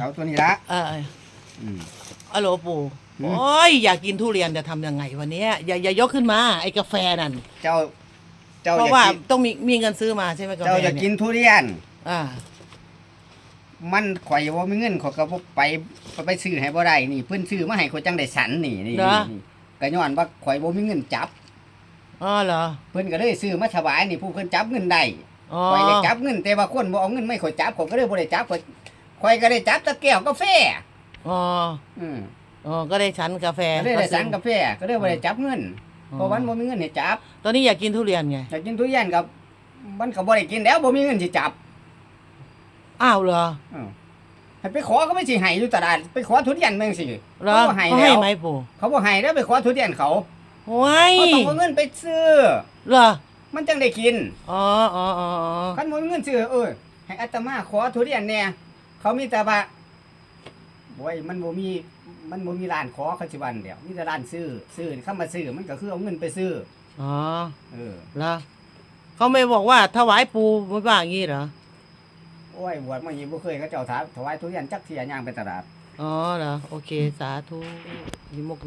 เอาตัวนี้ละเอออืมฮัลโหลปู่หืม โอ้ยอยากกินทุเรียนจะทำยังไงวันนี้อย่าอย่ายกขึ้นมาไอ้กาแฟนั่นเจ้า เจ้าเพอราะยากว่ากินต้องมีมีเงินซื้อมาใช่ไหมกาแฟเจ้าอยากเนี่กิยนทุเรียน อ่ามันข่อยว่ามีเงินข่อยก็บ่ไปไปซื้อให้บ่ได้นี่ เพิ่นซื้อมาให้ข่อยจังได้สันนี่นี่เหรอนี่ก็ย้อนว่าข่อยบ่มีเงินจับ อ๋อเหรอเพิ่นก็เลยซื้อมาถวายนี่ผู้เพิ่นจับเงินได้ อ๋อข่อยได้จับเงินแต่ว่าคนบ่เอาเงินไม่ข่อยจับข่อยก็เลยบ่ได้จับข่อยข่อยก็ได้จับแตะแก้วกาแฟ อ๋ออืมอ๋อก็ได้ชั้นกาแฟก็เลยได้สั่งกาแฟก็เลยบ่ได้จับเงินเพราะวันบ่มีเงินให้จับตอนนี้อยากกินทุเรียนไงอยากกินทุเรียนกับมันก็บ่ได้กินแล้วบ่มีเงินสิจับอ้าวเหรอเออให้ไปขอเขาไม่สิให้อยู่ตลาดไปขอทุเรียนแม่งสิเหรอเขาบ่ให้เขาแล้ให้วไหมปู่เขาบ่ให้แล้วไปขอทุเรียนเขาว้ายเขาต้องเอาเงินไปซื้อเหรอ มันจังได้กินอ๋ออ๋ออ๋ออ๋อคันบ่มีเงินซื้อเออให้อาตมาขอทุเรียนแหน่เขามีแต่ว่าโอ้ยมันบ่มีมันบ่มีร้านขอเขาสิวันเดียวมีแต่ร้านซื้อซื้อเข้ามาซื้อมันก็คือเอาเงินไปซื้ออ๋อเออเหรอเขาไม่บอกว่าถวายปู่ไม่ว่าอย่างนี้เหรอโอ้ยบวชมานี่บ่เคยเขาเจ้าถามถวายทุเรียนจักเที่ยย่างไปตลาดอ๋อเหรอโอเคสาธุยิมก